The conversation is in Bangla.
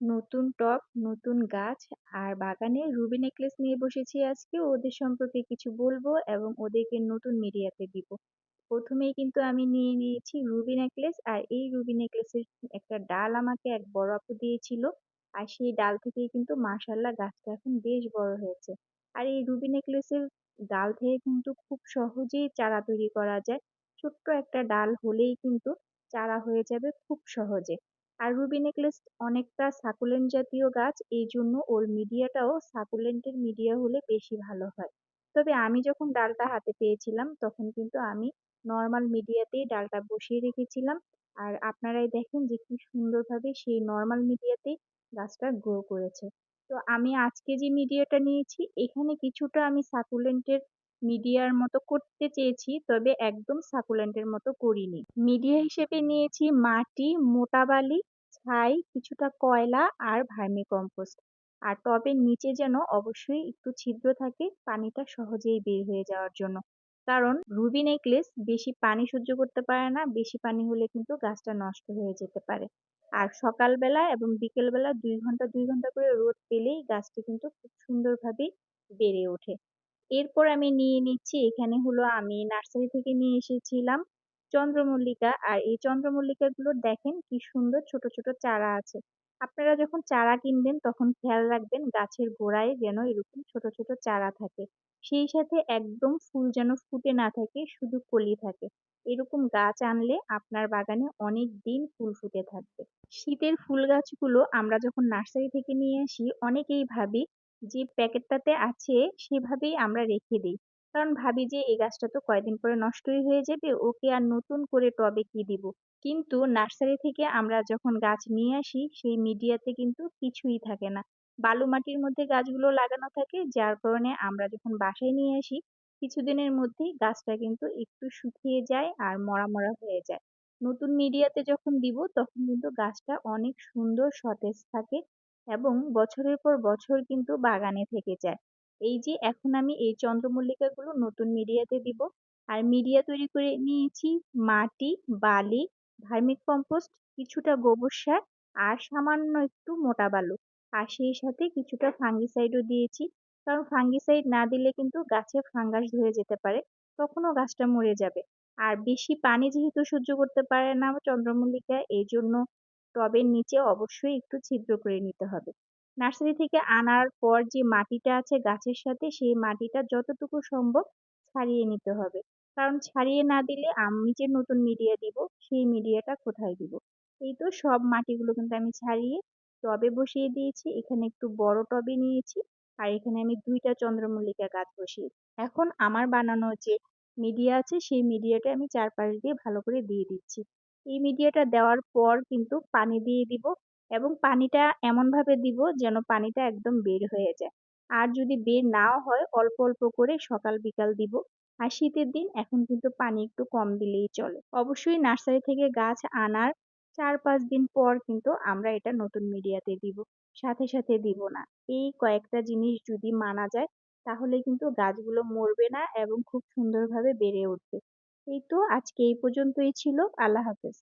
নতুন টব, নতুন গাছ আর বাগানে রুবি নেকলেস নিয়ে বসেছি আজকে। ওদের সম্পর্কে কিছু বলব এবং ওদেরকে নতুন মিডিয়াতে দিব। প্রথমেই কিন্তু আমি নিয়ে নিয়েছি রুবি নেকলেস আর এই রুবি নেকলেসের একটা ডাল আমাকে এক বড় আপু দিয়েছিল আর সেই ডাল থেকেই কিন্তু মাশাল্লাহ গাছটা এখন বেশ বড় হয়েছে আর এই রুবি নেকলেসের ডাল থেকে কিন্তু খুব সহজেই চারা তৈরি করা যায় ছোট্ট একটা ডাল হলেই কিন্তু চারা হয়ে যাবে খুব সহজে আর রুবি নেকলেস অনেকটা সাকুলেন্ট জাতীয় গাছ, এই জন্য ওর মিডিয়াটাও সাকুলেন্টের মিডিয়া হলে বেশি ভালো হয়। তবে আমি যখন ডালটা হাতে পেয়েছিলাম, তখন কিন্তু আমি নর্মাল মিডিয়াতেই ডালটা বসিয়ে রেখেছিলাম। আর আপনারাই দেখেন যে কি সুন্দরভাবে সেই নর্মাল মিডিয়াতেই গাছটা গ্রো করেছে। তো আমি আজকে যে মিডিয়াটা নিয়েছি, এখানে কিছুটা আমি সাকুলেন্টের মিডিয়ার মতো করতে চেয়েছি, তবে একদম সাকুলেন্টের মতো করিনি। মিডিয়া হিসেবে নিয়েছি মাটি, মোটা বালি, ছাই, কিছুটা কয়লা আর ভার্মি কম্পোস্ট আর টবের নিচে যেন অবশ্যই একটু ছিদ্র থাকে, পানিটা সহজেই বের হয়ে যাওয়ার জন্য। কারণ রুবি নেকলেস বেশি পানি সহ্য করতে পারে না, বেশি পানি হলে কিন্তু গাছটা নষ্ট হয়ে যেতে পারে। আর সকালবেলা এবং বিকেলবেলা দুই ঘণ্টা দুই ঘণ্টা করে রোদ পেলেই গাছটি কিন্তু খুব সুন্দরভাবে বেড়ে ওঠে। এরপর আমি নিয়ে নিচ্ছি, এখানে হলো আমি নার্সারি থেকে নিয়ে এসেছিলাম চন্দ্রমল্লিকা। আর এই চন্দ্রমল্লিকাগুলো দেখেন কি সুন্দর ছোট ছোট চারা আছে। আপনারা যখন চারা কিনবেন তখন খেয়াল রাখবেন গাছের গোড়ায় যেন এরকম ছোট ছোট চারা থাকে। সেই সাথে একদম ফুল যেন ফুটে না থাকে, শুধু কলি থাকে। এরকম গাছ আনলে আপনার বাগানে অনেক দিন ফুল ফুটে থাকবে। শীতের ফুল গাছগুলো আমরা যখন নার্সারি থেকে নিয়ে আসি, অনেকেই ভাবি যে প্যাকেটটাতে আছে সেভাবেই আমরা রেখে দিই। কারণ ভাবি যে এই গাছটা তো কয়দিন পরে নষ্টই হয়ে যাবে, ওকে আর নতুন করে টবে কি দিব? কিন্তু নার্সারি থেকে আমরা যখন গাছ নিয়ে আসি, সেই মিডিয়াতে কিন্তু কিছুই থাকে না। বালু মাটির মধ্যে গাছগুলো লাগানো থাকে, যার কারণে আমরা যখন বাসায় নিয়ে আসি, কিছুদিনের মধ্যেই গাছটা কিন্তু একটু শুকিয়ে যায় আর মরা মরা হয়ে যায়। নতুন মিডিয়াতে যখন দিব, তখন কিন্তু গাছটা অনেক সুন্দর সতেজ থাকে এবং বছরের পর বছর কিন্তু বাগানে থেকে যায়। এই যে, এখন আমি এই চন্দ্রমল্লিকাগুলো নতুন মিডিয়াতে দিব। আর মিডিয়া তৈরি করে নিয়েছি মাটি, বালি, ভার্মিক কম্পোস্ট, কিছুটা গোবর সার আর সামান্য একটু মোটা বালু। আর সেই সাথে কিছুটা ফাঙ্গিসাইডও দিয়েছি। কারণ ফাঙ্গিসাইড না দিলে কিন্তু গাছে ফাঙ্গাস ধরে যেতে পারে, তখনও গাছটা মরে যাবে। আর বেশি পানি যেহেতু সহ্য করতে পারে না চন্দ্রমল্লিকা এই জন্য টবের নিচে অবশ্যই একটু ছিদ্র করে নিতে হবে। নার্সারি থেকে আনার পর যে মাটিটা আছে গাছের সাথে, সেই মাটিটা যতটুকু সম্ভব ছাড়িয়ে নিতে হবে। কারণ ছাড়িয়ে না দিলে আমি যে নতুন মিডিয়া দিব, সেই মিডিয়াটা কোথায় দিব? এই তো সব মাটিগুলো কিন্তু আমি ছাড়িয়ে টবে বসিয়ে দিয়েছি, এখানে একটু বড় টবে নিয়েছি, আর এখানে আমি দুইটা চন্দ্রমল্লিকা গাছ বসিয়ে এখন আমার বানানো যে মিডিয়া আছে, সেই মিডিয়াটা আমি চারপাশ দিয়ে ভালো করে দিয়ে দিচ্ছি। এই মিডিয়াটা দেওয়ার পর কিন্তু পানি দিয়ে দিব এবং পানিটা এমনভাবে দিব যেন পানিটা একদম বের হয়ে যায়। আর যদি বের নাও হয়, অল্প অল্প করে সকাল বিকাল দিব। আর শীতের দিন এখন কিন্তু পানি একটু কম দিলেই চলে। অবশ্যই নার্সারি থেকে গাছ আনার চার পাঁচ দিন পর কিন্তু আমরা এটা নতুন মিডিয়াতে দিব। সাথে সাথে দিব না। এই কয়েকটা জিনিস যদি মানা যায়, তাহলে কিন্তু গাছগুলো মরবে না এবং খুব সুন্দরভাবে বেড়ে উঠবে। এই তো আজকে এই পর্যন্তই ছিল। আল্লাহ হাফেজ।